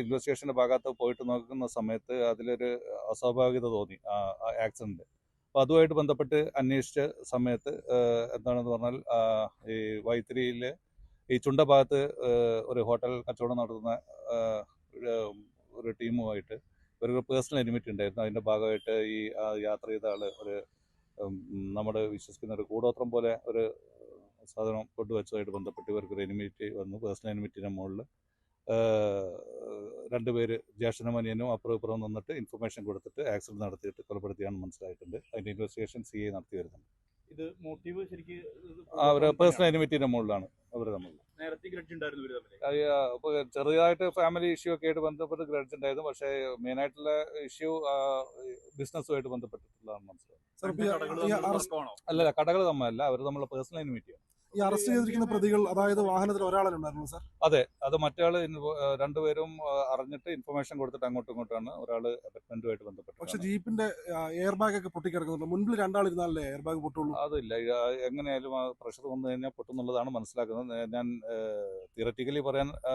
ഇൻവെസ്റ്റിഗേഷന്റെ ഭാഗത്ത് പോയിട്ട് നോക്കുന്ന സമയത്ത് അതിലൊരു അസ്വാഭാവികത തോന്നി ആക്സിഡന്റ് അപ്പോൾ അതുമായിട്ട് ബന്ധപ്പെട്ട് അന്വേഷിച്ച സമയത്ത് എന്താണെന്ന് പറഞ്ഞാൽ ഈ വൈത്തിരിയിൽ ഈ ചുണ്ട ഭാഗത്ത് ഒരു ഹോട്ടൽ കച്ചവടം നടത്തുന്ന ഒരു- ടീമുമായിട്ട് ഒരു പേഴ്സണൽ എനിമിറ്റി ഉണ്ടായിരുന്നു. അതിന്റെ ഭാഗമായിട്ട് ഈ യാത്ര ചെയ്ത ആൾ ഒരു നമ്മുടെ വിശ്വസിക്കുന്ന ഒരു കൂടോത്രം പോലെ ഒരു സാധനം കൊണ്ടുവച്ചതായിട്ട് ബന്ധപ്പെട്ട് ഇവർക്ക് ഒരു എനിമിറ്റി വന്നു പേഴ്സണൽ എനിമിറ്റിന്റെ മുകളിൽ രണ്ടുപേര് ജ്യേഷ്ഠനമനിയനും അപ്പുറം ഇപ്പുറം നിന്നിട്ട് ഇൻഫർമേഷൻ കൊടുത്തിട്ട് ആക്സിഡന്റ് നടത്തിയിട്ട് കൊലപ്പെടുത്തിയാണ് മനസ്സിലായിട്ടുണ്ട്. അതിന്റെ ഇൻവെസ്റ്റിഗേഷൻ സി ഐ നടത്തി വരുന്നുണ്ട്. ഇത് മോട്ടീവ് ശരിക്ക് അവർ പേഴ്സണൽ എനിമിറ്റിന്റെ മുകളിലാണ് അവർ തമ്മിൽ ചെറുതായിട്ട് ഫാമിലി ഇഷ്യൂ ഒക്കെ ആയിട്ട് ബന്ധപ്പെട്ട് ഗ്രഡ്ജ് ഉണ്ടായിരുന്നു. പക്ഷേ മെയിൻ ആയിട്ടുള്ള ഇഷ്യൂ ബിസിനസ്സുമായിട്ട് ബന്ധപ്പെട്ടിട്ടുള്ളതാണ് മനസ്സിലായത്? അല്ലല്ല കടകൾ തമ്മിലല്ല. അവർ തമ്മിലുള്ള പേഴ്സണൽ എനിമിറ്റിയാണ് ഈ അറസ്റ്റ് ചെയ്തിരിക്കുന്ന പ്രതികൾ അതായത് വാഹനത്തിൽ ഒരാളുണ്ടായിരുന്നു സാർ? അതെ അത് മറ്റേ ആ, രണ്ടുപേരും അറിഞ്ഞിട്ട് ഇൻഫർമേഷൻ കൊടുത്തിട്ട് അങ്ങോട്ടും ഇങ്ങോട്ടാണ് ഒരാൾ ബന്ധപ്പെട്ടു പക്ഷെ ജീപ്പിന്റെ എയർ ബാഗ് ഒക്കെ പൊട്ടിക്കിടക്കുന്നുണ്ട്. മുൻപിൽ രണ്ടാളിരുന്നാലേ എയർ ബാഗ് പൊട്ടുള്ളൂ? അതില്ല എങ്ങനെയായാലും ആ പ്രഷർ വന്നു കഴിഞ്ഞാൽ പൊട്ടുന്നുള്ളതാണ് മനസ്സിലാക്കുന്നത്. ഞാൻ തിയററ്റിക്കലി പറയാൻ ആ,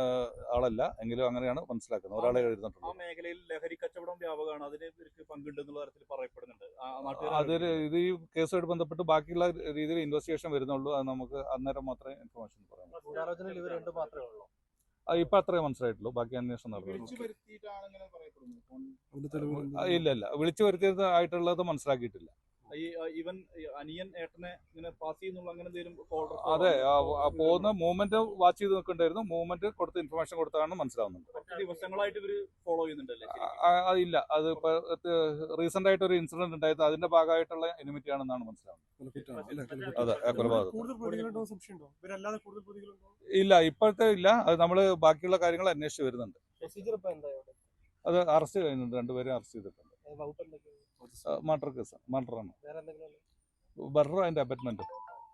ആളല്ല. എങ്കിലും അങ്ങനെയാണ് മനസ്സിലാക്കുന്നത്. ഒരാളെ ആ എഴുതിയിട്ടുള്ളൂ മേഖലയിൽ ലഹരി കച്ചവടം വ്യാപകമാണ്. അതിന് ഇവർക്ക് പങ്കുണ്ടെന്നുള്ള തരത്തിൽ പറയപ്പെടുന്നുണ്ട്. അതിൽ അതൊരു ഇത് ഈ കേസുമായിട്ട് ബന്ധപ്പെട്ട് ബാക്കിയുള്ള രീതിയിൽ ഇൻവെസ്റ്റിഗേഷൻ വരുന്നുള്ളൂ. അത് നമുക്ക് അന്നേരം മാത്രമേ ഇൻഫർമേഷൻ പറയാൻ പറ്റൂ. ഇപ്പൊ അത്രേ മനസ്സിലായിട്ടുള്ളൂ. ബാക്കി അന്വേഷണം ആ, ഇല്ല ഇല്ല. വിളിച്ചു വരുത്തിയത് ആയിട്ടുള്ളത് മനസ്സിലാക്കിയിട്ടില്ല. ഈ ആ, ഇവൻ ഈ അനിയൻ ഏട്ടനെ ഇങ്ങനെ പാസ് ചെയ്യുന്നുള്ള അങ്ങനെ എന്തെങ്കിലും അതെ പോകുന്ന മൂവ്മെന്റ് വാച്ച് ചെയ്ത് നിൽക്കണ്ടായിരുന്നു. മൂവ്മെന്റ് കൊടുത്ത് ഇൻഫർമേഷൻ കൊടുത്താണ് മനസ്സിലാവുന്നത് ദിവസങ്ങളായിട്ട് ഇവർ ഫോളോ ചെയ്യുന്നുണ്ടല്ലേ? ഇല്ല. അത് റീസെന്റ് ആയിട്ട് ഒരു ഇൻസിഡന്റ് ഉണ്ടായത് അതിന്റെ ഭാഗമായിട്ടുള്ള എനിമിറ്റി ആണെന്നാണ് മനസ്സിലാവുന്നത്. അതെ കൊലപാതകം ഇല്ല ഇപ്പോഴത്തെ ഇല്ല. അത് നമ്മൾ ബാക്കിയുള്ള കാര്യങ്ങൾ അന്വേഷിച്ച് വരുന്നുണ്ട്. അത് അറസ്റ്റ് കഴിഞ്ഞിട്ടുണ്ട്. രണ്ടുപേരും അറസ്റ്റ് ചെയ്തിട്ടുണ്ട്. Murder case മർഡറാണ്? ബർഡർ അതിന്റെ അപ്പാർട്ട്മെന്റ്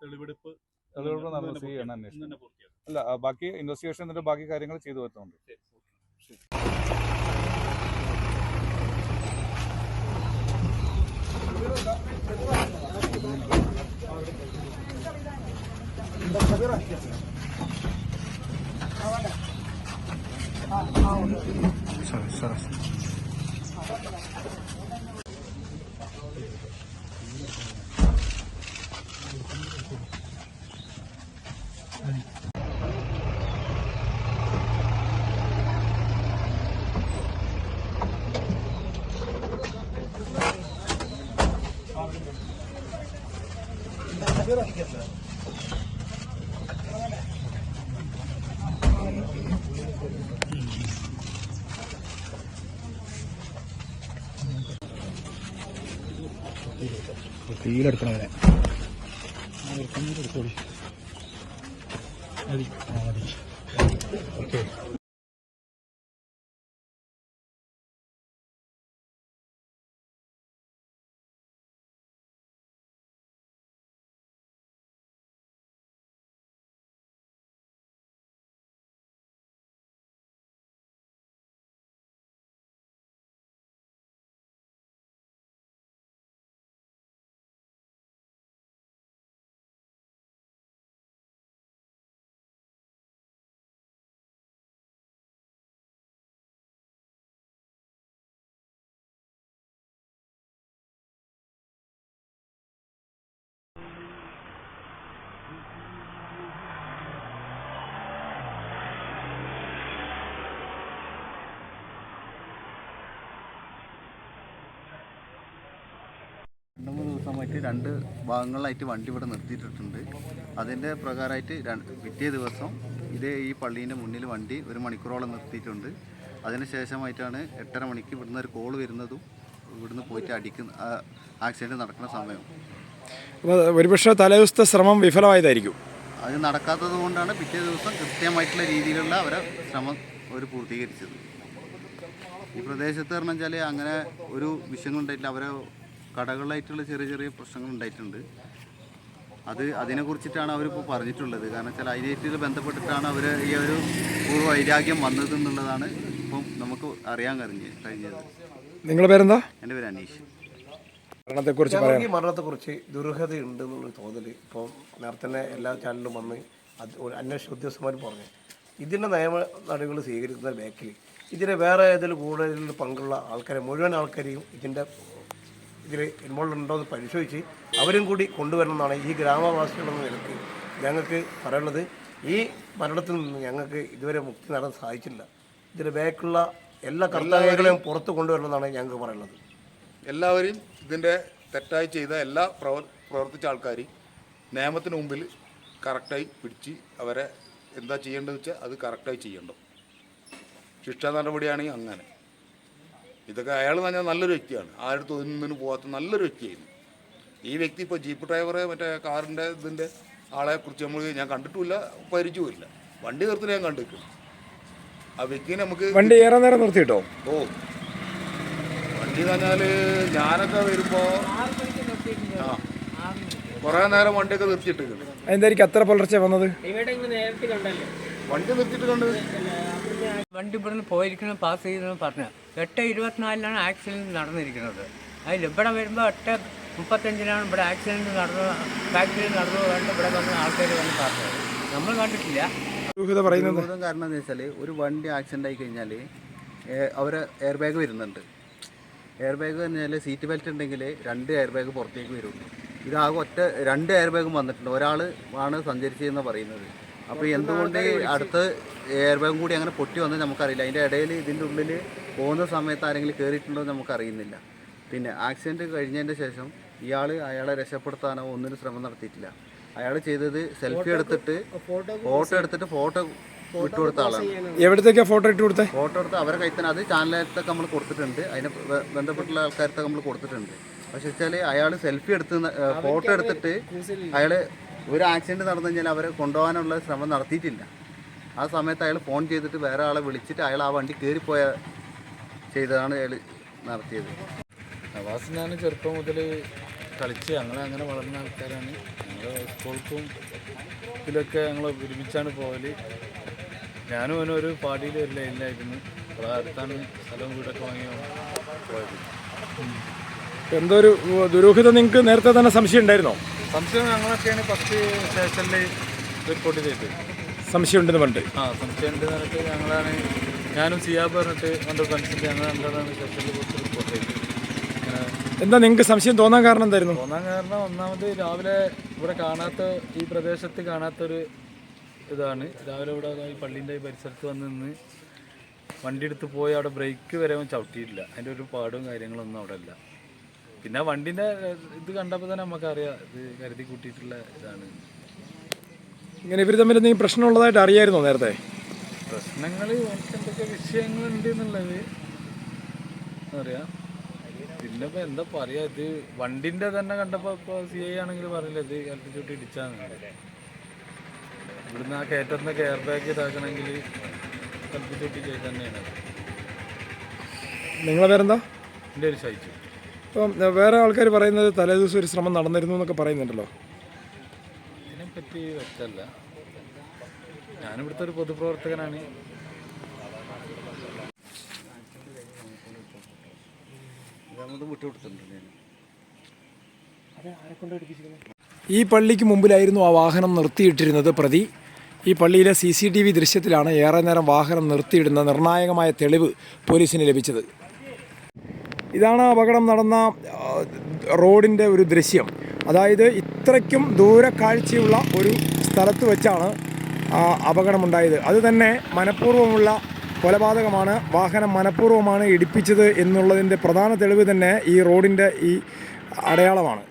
തെളിവെടുപ്പ് തെളിവെടുപ്പ് ഇന്ന് സി അന്വേഷണം. അല്ല ബാക്കി ഇൻവെസ്റ്റിഗേഷൻ ബാക്കി കാര്യങ്ങൾ ചെയ്തു വരുന്നുണ്ട് ശരി. രണ്ട് മൂന്ന് ദിവസമായിട്ട് രണ്ട് ഭാഗങ്ങളിലായിട്ട് വണ്ടി ഇവിടെ നിർത്തിയിട്ടിട്ടുണ്ട്. അതിന്റെ പ്രകാരമായിട്ട് പിറ്റേ ദിവസം ഇതേ ഈ പള്ളീന്റെ മുന്നിൽ വണ്ടി ഒരു മണിക്കൂറോളം നിർത്തിയിട്ടുണ്ട്. അതിന് ശേഷമായിട്ടാണ് എട്ടര മണിക്ക് ഇവിടുന്ന് ഒരു കോൾ വരുന്നതും ഇവിടുന്ന് പോയിട്ട് അടിക്കുന്ന ആക്സിഡന്റ് നടക്കുന്ന സമയം. ഒരുപക്ഷെ തലേദിവസത്തെ ശ്രമം വിഫലമായതായിരിക്കും. അത് നടക്കാത്തത് കൊണ്ടാണ് പിറ്റേ ദിവസം കൃത്യമായിട്ടുള്ള രീതിയിലുള്ള അവരെ ശ്രമം അവർ പൂർത്തീകരിച്ചത്. ഈ പ്രദേശത്ത് പറഞ്ഞാൽ അങ്ങനെ ഒരു വിഷയങ്ങളുണ്ടായിട്ടില്ല അവരെ കടകളിലായിട്ടുള്ള ചെറിയ ചെറിയ പ്രശ്നങ്ങൾ ഉണ്ടായിട്ടുണ്ട്. അത് അതിനെക്കുറിച്ചിട്ടാണ് അവരിപ്പോൾ പറഞ്ഞിട്ടുള്ളത്. കാരണം വെച്ചാൽ അതിനായിട്ട് ബന്ധപ്പെട്ടിട്ടാണ് അവർ ഈ ഒരു പൂർവ വൈരാഗ്യം വന്നത് എന്നുള്ളതാണ് ഇപ്പം നമുക്ക് അറിയാൻ കഴിഞ്ഞ് കഴിഞ്ഞത്. നിങ്ങളുടെ പേരെന്താ? എന്റെ പേര് അനീഷ്. മരണത്തെക്കുറിച്ച് ഈ മരണത്തെക്കുറിച്ച് ദുരൂഹതയുണ്ട് എന്നുള്ളൊരു തോന്നൽ ഇപ്പോൾ നേരത്തെ തന്നെ എല്ലാ ചാനലിലും വന്ന് അത് അന്വേഷണ ഉദ്യോഗസ്ഥന്മാർ പറഞ്ഞു. ഇതിന്റെ നിയമ നടപടികൾ സ്വീകരിക്കുന്ന ബാക്കിൽ ഇതിന് വേറെ ഏതെങ്കിലും കൂടുതൽ പങ്കുള്ള ആൾക്കാരെ മുഴുവൻ ആൾക്കാരെയും ഇതിന്റെ ഇതിൽ ഇൻവോൾവ് ഉണ്ടോ എന്ന് പരിശോധിച്ച് അവരും കൂടി കൊണ്ടുവരണമെന്നാണ് ഈ ഗ്രാമവാസികളെന്ന നിലയ്ക്ക് ഞങ്ങൾക്ക് പറയുന്നത് ഈ മരണത്തിൽ നിന്ന് ഞങ്ങൾക്ക് ഇതുവരെ മുക്തി നേടാൻ സാധിച്ചില്ല ഇതിന് ബാക്കുള്ള എല്ലാ കർത്തവ്യങ്ങളെയും പുറത്ത് കൊണ്ടുവരണമെന്നാണ് ഞങ്ങൾക്ക് പറയുന്നത് എല്ലാവരും ഇതിന്റെ തെറ്റായി ചെയ്ത എല്ലാ പ്രവർ പ്രവർത്തിച്ച ആൾക്കാർ നിയമത്തിന് മുമ്പിൽ കറക്റ്റായി പിടിച്ച് അവരെ എന്താ ചെയ്യേണ്ടതെന്ന് വെച്ചാൽ അത് കറക്റ്റായി ചെയ്യണം. ശിക്ഷാ നടപടിയാണെങ്കിൽ അങ്ങനെ. ഇതൊക്കെ അയാൾ എന്ന് പറഞ്ഞാൽ നല്ലൊരു വ്യക്തിയാണ്. ആരുടെ ഒന്നിനും പോകാത്ത നല്ലൊരു വ്യക്തിയായിരുന്നു. ഈ വ്യക്തി ഇപ്പോൾ ജീപ്പ് ഡ്രൈവറെ മറ്റേ കാറിന്റെ ഇതിന്റെ ആളെ കുറിച്ച് നമ്മൾ ഞാൻ കണ്ടിട്ടുമില്ല പരിചയമില്ല വണ്ടി നിർത്തി ഞാൻ കണ്ടിരിക്കുന്നു ആ വ്യക്തിനെ നമുക്ക് വണ്ടി ഏറെ നേരം നിർത്തിയിട്ടോ? ഓ. വണ്ടി എന്ന് പറഞ്ഞാൽ ഞാനൊക്കെ വരുമ്പോൾ ആ കുറേ നേരം വണ്ടിയൊക്കെ നിർത്തിയിട്ടുണ്ട് എന്തായിരിക്കും അത്ര പുലർച്ചെ വന്നത്? വണ്ടി നിർത്തിയിട്ട് കണ്ടത് വണ്ടി ഇവിടുന്ന് പോയിരിക്കണം പാസ് ചെയ്തെന്ന് പറഞ്ഞു. എട്ട് ഇരുപത്തിനാലിലാണ് ആക്സിഡന്റ് നടന്നിരിക്കുന്നത്. അതിൽ ഇവിടെ വരുമ്പോൾ എട്ട് മുപ്പത്തഞ്ചിനാണ് ഇവിടെ ആക്സിഡന്റ് നടന്നു ഫാക്ടറി നടന്നു കണ്ട് ഇവിടെ വന്ന് ആൾക്കാർ വന്ന് പറഞ്ഞത് നമ്മൾ കണ്ടിട്ടില്ല. പറയുന്നത്? കാരണം എന്താ വെച്ചാൽ ഒരു വണ്ടി ആക്സിഡന്റ് ആയി കഴിഞ്ഞാൽ അവർ എയർ ബാഗ് വരുന്നുണ്ട്. എയർ ബാഗ് പറഞ്ഞാൽ സീറ്റ് ബെൽറ്റ് ഉണ്ടെങ്കിൽ രണ്ട് എയർ ബാഗ് പുറത്തേക്ക് വരുള്ളൂ. ഇതാകെ ഒറ്റ രണ്ട് എയർ ബാഗും വന്നിട്ടുണ്ട്. ഒരാൾ ആണ് സഞ്ചരിച്ചതെന്ന് പറയുന്നത്. അപ്പോൾ എന്തുകൊണ്ട് അടുത്ത് എയർ ബാഗും കൂടി അങ്ങനെ പൊട്ടി വന്നത് നമുക്കറിയില്ല. അതിന്റെ ഇടയിൽ ഇതിന്റെ ഉള്ളിൽ പോകുന്ന സമയത്ത് ആരെങ്കിലും കയറിയിട്ടുണ്ടോ എന്ന് നമുക്കറിയുന്നില്ല. പിന്നെ ആക്സിഡന്റ് കഴിഞ്ഞതിന്റെ ശേഷം ഇയാൾ അയാളെ രക്ഷപ്പെടുത്താനോ ഒന്നിനും ശ്രമം നടത്തിയിട്ടില്ല. അയാൾ ചെയ്തത് സെൽഫി എടുത്തിട്ട് ഫോട്ടോ എടുത്തിട്ട് ഫോട്ടോ വിട്ടുകൊടുത്ത ആളാണ്. എവിടത്തേക്കാ ഫോട്ടോ ഇട്ട് കൊടുത്തത് ഫോട്ടോ എടുത്ത് അവരെ കയ്യിൽ തന്നെ അത് ചാനലത്തൊക്കെ നമ്മൾ കൊടുത്തിട്ടുണ്ട്. അതിന് ബന്ധപ്പെട്ടുള്ള ആൾക്കാരത്തൊക്കെ നമ്മൾ കൊടുത്തിട്ടുണ്ട്. പക്ഷെ വെച്ചാൽ അയാൾ സെൽഫി എടുത്ത് ഫോട്ടോ എടുത്തിട്ട് അയാൾ ഒരു ആക്സിഡന്റ് നടന്നു കഴിഞ്ഞാൽ അവരെ കൊണ്ടുപോകാനുള്ള ശ്രമം നടത്തിയിട്ടില്ല. ആ സമയത്ത് അയാൾ ഫോൺ ചെയ്തിട്ട് വേറെ ആളെ വിളിച്ചിട്ട് അയാൾ ആ വണ്ടി കയറിപ്പോയ ചെയ്തതാണ് അയാൾ നടത്തിയത്. നവാസ് ഞാൻ ചെറുപ്പം മുതൽ കളിച്ച് ഞങ്ങൾ അങ്ങനെ വളർന്ന ആൾക്കാരാണ്. ഞങ്ങൾ സ്കൂൾക്കും ഇതിലൊക്കെ ഞങ്ങൾ ഒരുമിച്ചാണ് പോകൽ ഞാനും അവനും ഒരു പാർട്ടിയിൽ ഒരു ലൈനിലായിരുന്നു അവിടെ അടുത്താണ് സ്ഥലവും വീടൊക്കെ വാങ്ങി പോയത്. എന്തോ ഒരു ദുരൂഹത നിങ്ങൾക്ക് നേരത്തെ തന്നെ സംശയം ഉണ്ടായിരുന്നോ? സംശയം ഞങ്ങളൊക്കെയാണ് ഫസ്റ്റ് സ്റ്റേഷനിൽ റിപ്പോർട്ട് ചെയ്തത്. സംശയമുണ്ടെന്ന് പണ്ട് ആ സംശയം ഉണ്ട് പറഞ്ഞിട്ട് ഞങ്ങളാണ് ഞാനും സിയാബ് പറഞ്ഞിട്ട് എന്റെ ഫ്രണ്ട്സിന്റെ ഞങ്ങൾ രണ്ടാണ് സ്റ്റേഷനിൽ കുറച്ച് റിപ്പോർട്ട് ചെയ്തത്. എന്താ നിങ്ങൾക്ക് സംശയം തോന്നാൻ കാരണം എന്തായിരുന്നു? തോന്നാൻ കാരണം ഒന്നാമത് രാവിലെ ഇവിടെ കാണാത്ത ഈ പ്രദേശത്ത് കാണാത്തൊരു ഇതാണ്. രാവിലെ ഇവിടെ ഈ പള്ളീന്റെ പരിസരത്ത് വന്ന് നിന്ന് വണ്ടി എടുത്ത് പോയി അവിടെ ബ്രേക്ക് വരെ ചവിട്ടിയിട്ടില്ല. അതിന്റെ ഒരു പാടും കാര്യങ്ങളൊന്നും അവിടെ ഇല്ല. പിന്നെ വണ്ടിന്റെ ഇത് കണ്ടപ്പോൾ തന്നെ നമുക്കറിയാം ഇത് കരുതി കൂട്ടിയിട്ടുള്ള ഇതാണ്. ഇങ്ങനെ ഇവർ തമ്മിൽ എന്തെങ്കിലും പ്രശ്നമുള്ളതായിട്ട് അറിയായിരുന്നോ നേരത്തെ? പ്രശ്നങ്ങൾ എന്തൊക്കെ എന്തൊക്കെ വിഷയങ്ങളുണ്ട് എന്നുള്ളത് അറിയാം. പിന്നെ ഇപ്പൊ എന്താ പറയാ ഇത് വണ്ടിന്റെ തന്നെ കണ്ടപ്പോ ഇപ്പൊ സി ഐ ആണെങ്കിൽ പറഞ്ഞില്ല ഇത് കരുതി ചൂട്ടി ഇടിച്ചാന്ന്. ഇവിടുന്ന് ആ കയറ്റുന്ന കെയർ ബാഗ് ഇതാക്കണമെങ്കിൽ ചുട്ടി ചെയ്ത് തന്നെയാണ് നിങ്ങളെ പേരെന്താ? എന്റെ ഒരു ശയിച്ചു ഇപ്പം ഏ, വേറെ ആൾക്കാർ പറയുന്നത് തലേദിവസം ഒരു ശ്രമം നടന്നിരുന്നു എന്നൊക്കെ പറയുന്നുണ്ടല്ലോ. ഇതിനെപ്പറ്റി വ്യക്തമല്ല. ഞാനിവിടുത്തെ ഒരു പൊതുപ്രവർത്തകനാണ്. ഈ പള്ളിക്ക് മുമ്പിലായിരുന്നു ആ വാഹനം നിർത്തിയിട്ടിരുന്നത് പ്രതി. ഈ പള്ളിയിലെ സി സി ടി വി ദൃശ്യത്തിലാണ് ഏറെ നേരം വാഹനം നിർത്തിയിടുന്ന നിർണായകമായ തെളിവ് പോലീസിന് ലഭിച്ചത്. ഇതാണ് അപകടം നടന്ന റോഡിന്റെ ഒരു ദൃശ്യം. അതായത് ഇത്രയ്ക്കും ദൂരക്കാഴ്ചയുള്ള ഒരു സ്ഥലത്ത് വെച്ചാണ് അപകടമുണ്ടായത്. അത് തന്നെ മനഃപൂർവമുള്ള കൊലപാതകമാണ്. വാഹനം മനഃപൂർവമാണ് ഇടിപ്പിച്ചത് എന്നുള്ളതിന്റെ പ്രധാന തെളിവ് തന്നെ ഈ റോഡിന്റെ ഈ അടയാളമാണ്.